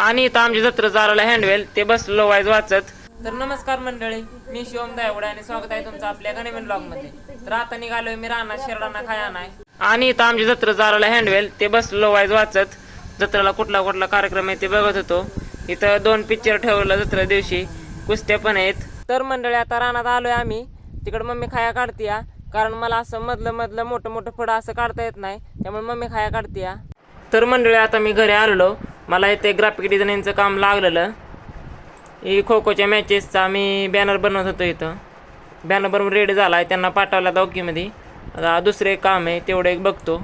आणि इथं आमची जत्रा चालवलं हँडवेल ते बसलो वाईज वाचत. तर नमस्कार मंडळी मी शिवम दायवडे आणि स्वागत आहे तुमचं आपल्या गणेवन ब्लॉगमध्ये तर आता निघालोय मी राणा शिरडाना खाया नाही आणि इथं आमची जत्रा चालवलं हँडवेल ते बसलो वाईज वाचत. जत्रेला कुठला कुठला कार्यक्रम आहे ते बघत होतो. इथं दोन पिक्चर ठेवलं जत्रा दिवशी. कुस्त्या पण आहेत. तर मंडळी आता रानात आलोय आम्ही. तिकडे मम्मी खाया काढतीया. कारण मला असं मधलं मधलं मोठं मोठं फळं असं काढता येत नाही. त्यामुळे मम्मी खाया काढतीया. तर मंडळी आता मी घरी आलो मला इथे ग्राफिक डिझाईनचं काम लागलेलं. ही खो खोच्या मॅचेसचा मी बॅनर बनवत होतो इथं. बॅनर बनवून रेडी झाला आहे त्यांना पाठवला आता ओकेमध्ये आता दुसरं एक काम आहे तेवढं एक बघतो.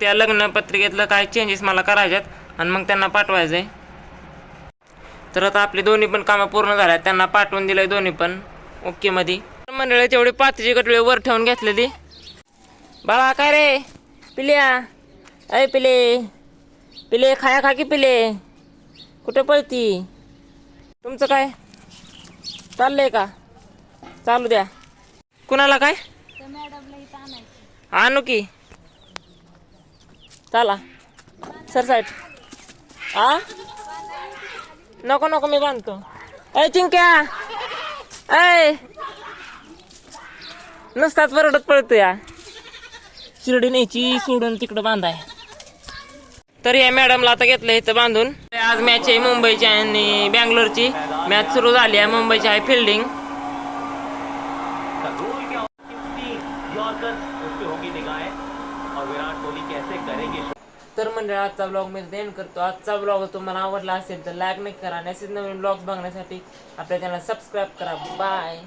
त्या लग्न पत्रिकेतलं काय चेंजेस मला करायच्यात आणि मग त्यांना पाठवायचं आहे तर आता आपली दोन्ही पण कामं पूर्ण झाल्यात त्यांना पाठवून दिलंय दोन्ही पण. ओके मध्ये मंडळी तेवढी पाचची गटवे वर ठेवून घेतलेली बाळा काय रे? पिल्या? अय पिले. पिले खाया खा की पिले? कुठे पळती? तुमचं काय? चाललंय का? चालू द्या. कुणाला काय? आणू की. चला. सर साहेब. आ? नको नको मी बांधतो. अय चिंक्या! अय नुसताच बरडत पळतो या शिर्डी न्यायची सोडून तिकडं बांधाय. तर या मॅडमला आता घेतलं इथं बांधून. आज मॅच आहे मुंबईची आणि बँगलोरची. मॅच सुरू झाली आहे. मुंबईची आहे फिल्डिंग तर मंडळ आजचा ब्लॉग मी एंड करतो. आजचा ब्लॉग तुम्हाला आवडला असेल तर लाईक नाही करा. आणि असेच नवीन ब्लॉग बघण्यासाठी आपल्या चॅनल सबस्क्राईब करा. बाय